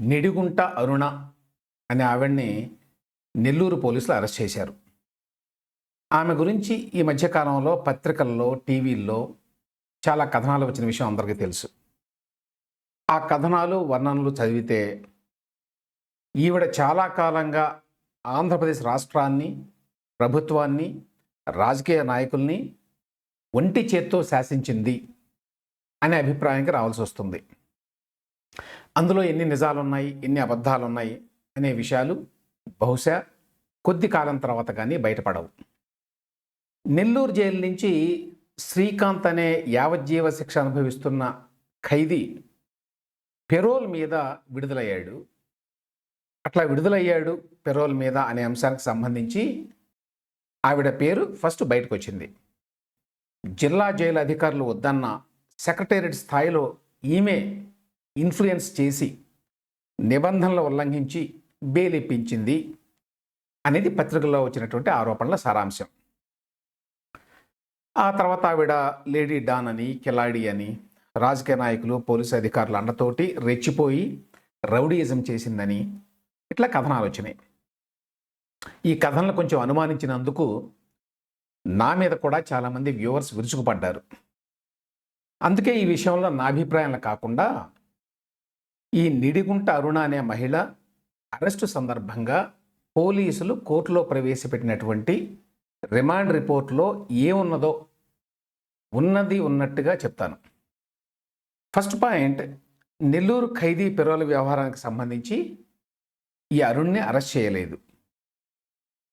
నిడిగుంట అరుణ అనే ఆవిడ్ని నెల్లూరు పోలీసులు అరెస్ట్ చేశారు. ఆమె గురించి ఈ మధ్యకాలంలో పత్రికల్లో టీవీల్లో చాలా కథనాలు వచ్చిన విషయం అందరికీ తెలుసు. ఆ కథనాలు వర్ణనలు చదివితే ఈవిడ చాలా కాలంగా ఆంధ్రప్రదేశ్ రాష్ట్రాన్ని ప్రభుత్వాన్ని రాజకీయ నాయకుల్ని ఒంటి చేత్తో శాసించింది అనే అభిప్రాయానికి రావాల్సి వస్తుంది. అందులో ఎన్ని నిజాలున్నాయి ఎన్ని అబద్ధాలు ఉన్నాయి అనే విషయాలు బహుశా కొద్ది కాలం తర్వాత కానీ బయటపడవు. నెల్లూరు జైలు నుంచి శ్రీకాంత్ అనే యావజ్జీవ శిక్ష అనుభవిస్తున్న ఖైదీ పెరోల్ మీద విడుదలయ్యాడు. అట్లా విడుదలయ్యాడు పెరోల్ మీద అనే అంశానికి సంబంధించి ఆవిడ పేరు ఫస్ట్ బయటకు వచ్చింది జిల్లా జైలు అధికారులు వద్దన్న సెక్రటేరియట్ స్థాయిలో ఈమె ఇన్ఫ్లుయెన్స్ చేసి నిబంధనలు ఉల్లంఘించి బెయిల్ ఇప్పించింది అనేది పత్రికల్లో వచ్చినటువంటి ఆరోపణల సారాంశం. ఆ తర్వాత ఆవిడ లేడీ డాన్ అని కిలాడి అని రాజకీయ నాయకులు పోలీసు అధికారుల అండతోటి రెచ్చిపోయి రౌడీయిజం చేసిందని ఇట్లా కథనాలు వచ్చినాయి ఈ కథనలు కొంచెం అనుమానించినందుకు నా మీద కూడా చాలామంది వ్యూవర్స్ విరుచుకుపడ్డారు. అందుకే ఈ విషయంలో నా అభిప్రాయాలు కాకుండా ఈ నిడిగుంట అరుణ అనే మహిళ అరెస్టు సందర్భంగా పోలీసులు కోర్టులో ప్రవేశపెట్టినటువంటి రిమాండ్ రిపోర్ట్లో ఏమున్నదో ఉన్నది ఉన్నట్టుగా చెప్తాను. ఫస్ట్ పాయింట్ నెల్లూరు ఖైదీ పెరోల వ్యవహారానికి సంబంధించి ఈ అరుణ్ని అరెస్ట్ చేయలేదు.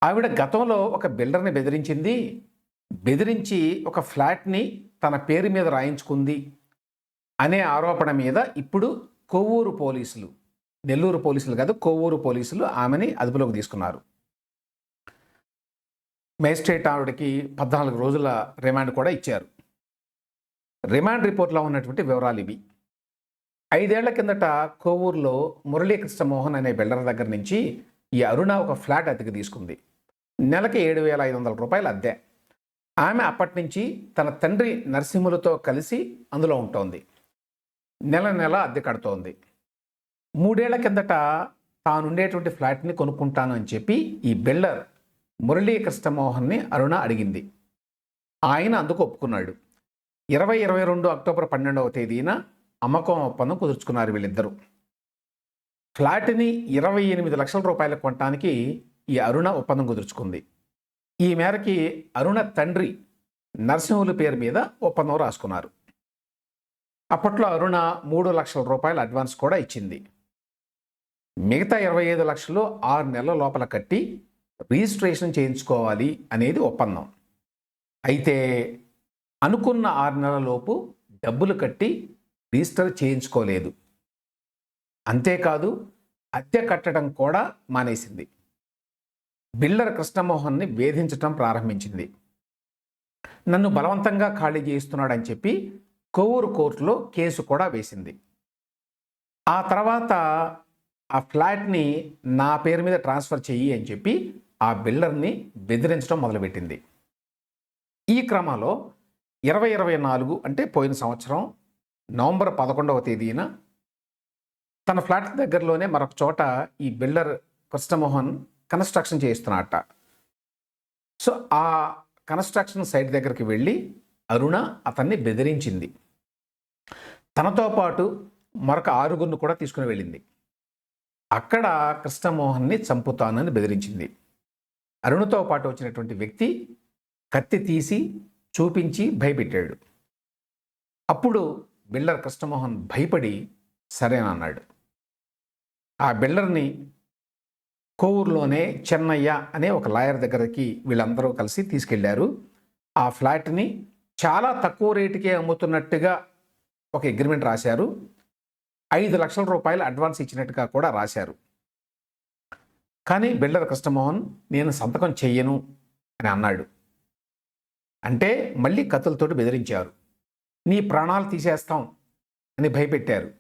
ఆవిడ గతంలో ఒక బిల్డర్ని బెదిరించింది. బెదిరించి ఒక ఫ్లాట్ని తన పేరు మీద రాయించుకుంది అనే ఆరోపణ మీద ఇప్పుడు కొవ్వూరు పోలీసులు నెల్లూరు పోలీసులు కాదు కొవ్వూరు పోలీసులు ఆమెని అదుపులోకి తీసుకున్నారు. మేజిస్ట్రేట్ ఆవిడకి పద్నాలుగు రోజుల రిమాండ్ కూడా ఇచ్చారు. రిమాండ్ రిపోర్ట్లో ఉన్నటువంటి వివరాలు ఇవి. ఐదేళ్ళ కిందట కోవూరులో మురళీకృష్ణమోహన్ అనే బిల్డర్ దగ్గర నుంచి ఈ అరుణ ఒక ఫ్లాట్ అద్దెకి తీసుకుంది. నెలకి ఏడు వేల ఐదు వందల రూపాయలు అద్దె. ఆమె అప్పటి నుంచి తన తండ్రి నరసింహులతో కలిసి అందులో ఉంటోంది. నెల నెల అద్దె కడుతోంది. మూడేళ్ళ కిందట తానుండేటువంటి ఫ్లాట్ని కొనుక్కుంటాను అని చెప్పి ఈ బిల్డర్ మురళీ కృష్ణమోహన్ని అరుణ అడిగింది. ఆయన అందుకు ఒప్పుకున్నాడు. ఇరవై ఇరవై రెండు అక్టోబర్ పన్నెండవ తేదీన అమ్మకం ఒప్పందం కుదుర్చుకున్నారు వీళ్ళిద్దరూ. ఫ్లాట్ని ఇరవై ఎనిమిది లక్షల రూపాయలకు కొనటానికి ఈ అరుణ ఒప్పందం కుదుర్చుకుంది. ఈ మేరకి అరుణ తండ్రి నరసింహుల పేరు మీద ఒప్పందం రాసుకున్నారు. అప్పట్లో అరుణ మూడు లక్షల రూపాయల అడ్వాన్స్ కూడా ఇచ్చింది. మిగతా ఇరవై ఐదు లక్షలు ఆరు నెలల లోపల కట్టి రిజిస్ట్రేషన్ చేయించుకోవాలి అనేది ఒప్పందం. అయితే అనుకున్న ఆరు నెలల లోపు డబ్బులు కట్టి రిజిస్టర్ చేయించుకోలేదు. అంతేకాదు అద్దె కట్టడం కూడా మానేసింది. బిల్డర్ కృష్ణమోహన్ని వేధించటం ప్రారంభించింది. నన్ను బలవంతంగా ఖాళీ చేయిస్తున్నాడని చెప్పి కొవ్వూరు కోర్టులో కేసు కూడా వేసింది. ఆ తర్వాత ఆ ఫ్లాట్ని నా పేరు మీద ట్రాన్స్ఫర్ చెయ్యి అని చెప్పి ఆ బిల్డర్ని బెదిరించడం మొదలుపెట్టింది. ఈ క్రమంలో ఇరవై ఇరవై నాలుగు అంటే పోయిన సంవత్సరం నవంబర్ పదకొండవ తేదీన తన ఫ్లాట్ దగ్గరలోనే మరొక చోట ఈ బిల్డర్ కృష్ణమోహన్ కన్స్ట్రక్షన్ చేయిస్తున్నట్ట సో ఆ కన్స్ట్రక్షన్ సైట్ దగ్గరికి వెళ్ళి అరుణ అతన్ని బెదిరించింది. తనతో పాటు మరొక ఆరుగురిని కూడా తీసుకుని వెళ్ళింది. అక్కడ కృష్ణమోహన్ని చంపుతానని బెదిరించింది. అరుణతో పాటు వచ్చినటువంటి వ్యక్తి కత్తి తీసి చూపించి భయపెట్టాడు. అప్పుడు బిల్డర్ కృష్ణమోహన్ భయపడి సరేనన్నాడు ఆ బిల్డర్ని కోవూరులోనే చెన్నయ్య అనే ఒక లాయర్ దగ్గరికి వీళ్ళందరూ కలిసి తీసుకెళ్ళారు. ఆ ఫ్లాట్ని చాలా తక్కువ రేటుకే అమ్ముతున్నట్టుగా ఒక అగ్రిమెంట్ రాశారు. ఐదు లక్షల రూపాయలు అడ్వాన్స్ ఇచ్చినట్టుగా కూడా రాశారు. కానీ బిల్డర్ కృష్ణమోహన్ నేను సంతకం చెయ్యను అని అన్నాడు. అంటే మళ్ళీ కత్తులతోటి బెదిరించారు. నీ ప్రాణాలు తీసేస్తాం అని భయపెట్టారు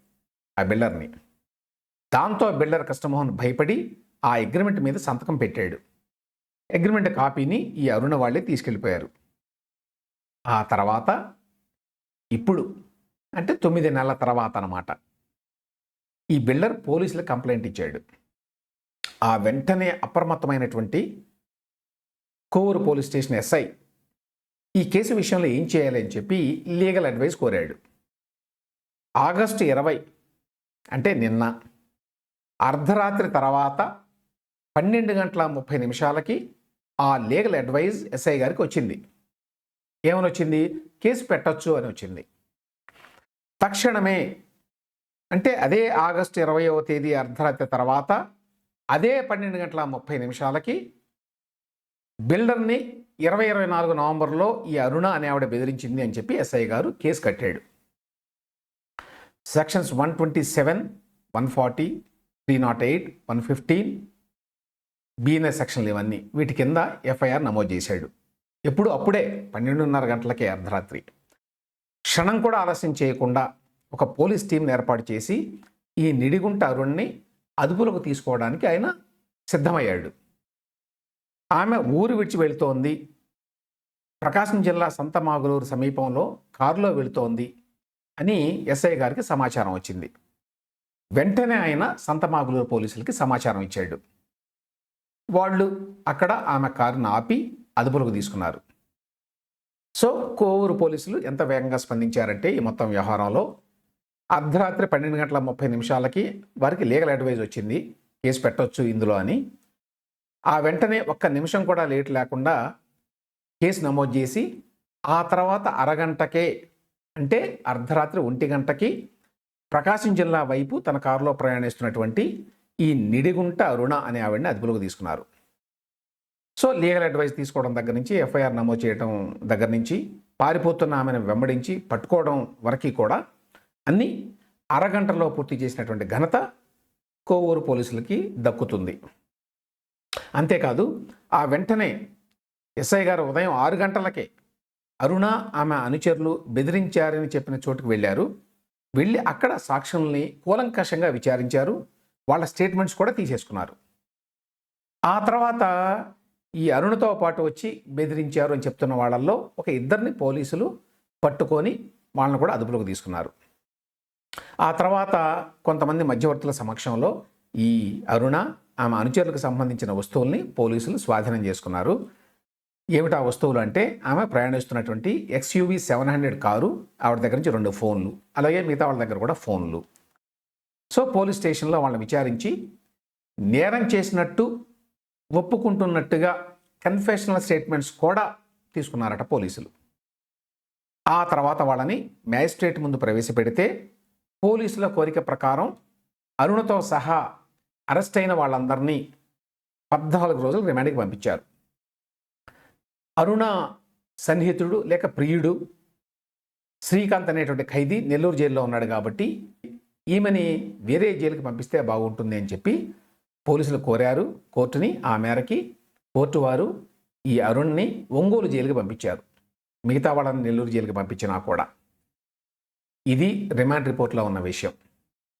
ఆ బిల్డర్ని. దాంతో బిల్డర్ కృష్ణమోహన్ భయపడి ఆ అగ్రిమెంట్ మీద సంతకం పెట్టాడు. అగ్రిమెంట్ కాపీని ఈ అరుణ వాళ్ళే తీసుకెళ్ళిపోయారు. ఆ తర్వాత ఇప్పుడు అంటే తొమ్మిది నెలల తర్వాత అన్నమాట. ఈ బిల్డర్ పోలీసులకు కంప్లైంట్ ఇచ్చాడు. ఆ వెంటనే అప్రమత్తమైనటువంటి కోవూరు పోలీస్ స్టేషన్ ఎస్ఐ ఈ కేసు విషయంలో ఏం చేయాలి అని చెప్పి లీగల్ అడ్వైస్ కోరాడు. ఆగస్టు ఇరవై అంటే నిన్న అర్ధరాత్రి తర్వాత పన్నెండు గంటల ముప్పై నిమిషాలకి ఆ లీగల్ అడ్వైజ్ ఎస్ఐ గారికి వచ్చింది. ఏమని వచ్చింది కేసు పెట్టొచ్చు అని వచ్చింది తక్షణమే అంటే అదే ఆగస్టు ఇరవయవ తేదీ అర్ధరాత్రి తర్వాత అదే పన్నెండు గంటల ముప్పై నిమిషాలకి బిల్డర్ని ఇరవై ఇరవై నాలుగు నవంబర్లో ఈ అరుణ అనే ఆవిడ బెదిరించింది అని చెప్పి ఎస్ఐ గారు కేసు కట్టాడు. Sections one twenty seven one forty three not eight one fifteen BNS సెక్షన్లు ఇవన్నీ వీటి కింద ఎఫ్ఐఆర్ నమోదు చేశాడు. ఎప్పుడు అప్పుడే పన్నెండున్నర గంటలకే అర్ధరాత్రి. క్షణం కూడా ఆలస్యం చేయకుండా ఒక పోలీస్ టీంను ఏర్పాటు చేసి ఈ నిడిగుంట అరుణ్ణి అదుపులోకి తీసుకోవడానికి ఆయన సిద్ధమయ్యాడు. ఆమె ఊరు విడిచి వెళుతోంది. ప్రకాశం జిల్లా సంతమాగులూరు సమీపంలో కారులో వెళుతోంది అని ఎస్ఐ గారికి సమాచారం వచ్చింది. వెంటనే ఆయన సంతమాగులూరు పోలీసులకి సమాచారం ఇచ్చాడు. వాళ్ళు అక్కడ ఆమె కారును ఆపి అదుపులోకి తీసుకున్నారు. సో కోవూరు పోలీసులు ఎంత వేగంగా స్పందించారంటే ఈ మొత్తం వ్యవహారంలో అర్ధరాత్రి పన్నెండు గంటల ముప్పై నిమిషాలకి వారికి లీగల్ అడ్వైజ్ వచ్చింది. కేసు పెట్టొచ్చు ఇందులో అని. ఆ వెంటనే ఒక్క నిమిషం కూడా లేట్ లేకుండా కేసు నమోదు చేసి ఆ తర్వాత అరగంటకే అంటే అర్ధరాత్రి ఒంటి గంటకి ప్రకాశం జిల్లా వైపు తన కారులో ప్రయాణిస్తున్నటువంటి ఈ నిడిగుంట రుణ అనే ఆవిడని అదుపులోకి తీసుకున్నారు. సో లీగల్ అడ్వైస్ తీసుకోవడం దగ్గర నుంచి ఎఫ్ఐఆర్ నమోదు చేయడం దగ్గర నుంచి పారిపోతున్న ఆమెను వెంబడించి పట్టుకోవడం వరకు కూడా అన్నీ అరగంటలో పూర్తి చేసినటువంటి ఘనత కోవూరు పోలీసులకి దక్కుతుంది. అంతేకాదు ఆ వెంటనే ఎస్ఐ గారు ఉదయం ఆరు గంటలకే అరుణ ఆమె అనుచరులు బెదిరించారని చెప్పిన చోటుకు వెళ్ళారు. వెళ్ళి అక్కడ సాక్షుల్ని కూలంకషంగా విచారించారు. వాళ్ళ స్టేట్మెంట్స్ కూడా తీసేసుకున్నారు. ఆ తర్వాత ఈ అరుణతో పాటు వచ్చి బెదిరించారు అని చెప్తున్న వాళ్ళల్లో ఒక ఇద్దరిని పోలీసులు పట్టుకొని వాళ్ళని కూడా అదుపులోకి తీసుకున్నారు. ఆ తర్వాత కొంతమంది మధ్యవర్తుల సమక్షంలో ఈ అరుణ ఆమె అనుచరులకు సంబంధించిన వస్తువుల్ని పోలీసులు స్వాధీనం చేసుకున్నారు. ఏమిటా వస్తువులు అంటే ఆమె ప్రయాణిస్తున్నటువంటి ఎక్స్యూవి సెవెన్ హండ్రెడ్ కారు ఆవిడ దగ్గర నుంచి రెండు ఫోన్లు అలాగే మిగతా వాళ్ళ దగ్గర కూడా ఫోన్లు. సో పోలీస్ స్టేషన్లో వాళ్ళని విచారించి నేరం చేసినట్టు ఒప్పుకుంటున్నట్టుగా కన్ఫెషనల్ స్టేట్మెంట్స్ కూడా తీసుకున్నారట పోలీసులు. ఆ తర్వాత వాళ్ళని మ్యాజిస్ట్రేట్ ముందు ప్రవేశపెడితే పోలీసుల కోరిక ప్రకారం అరుణతో సహా అరెస్ట్ అయిన వాళ్ళందరినీ పద్నాలుగు రోజులు రిమాండ్కి పంపించారు. అరుణ సన్నిహితుడు లేక ప్రియుడు శ్రీకాంత్ అనేటువంటి ఖైదీ నెల్లూరు జైల్లో ఉన్నాడు కాబట్టి ఈమెని వేరే జైలుకి పంపిస్తే బాగుంటుంది అని చెప్పి పోలీసులు కోరారు. కోర్టుని ఆ మేరకి కోర్టు వారు ఈ అరుణ్ని ఒంగోలు జైలుకి పంపించారు. మిగతా వాళ్ళని నెల్లూరు జైలుకి పంపించినా కూడా. ఇది రిమాండ్ రిపోర్ట్లో ఉన్న విషయం.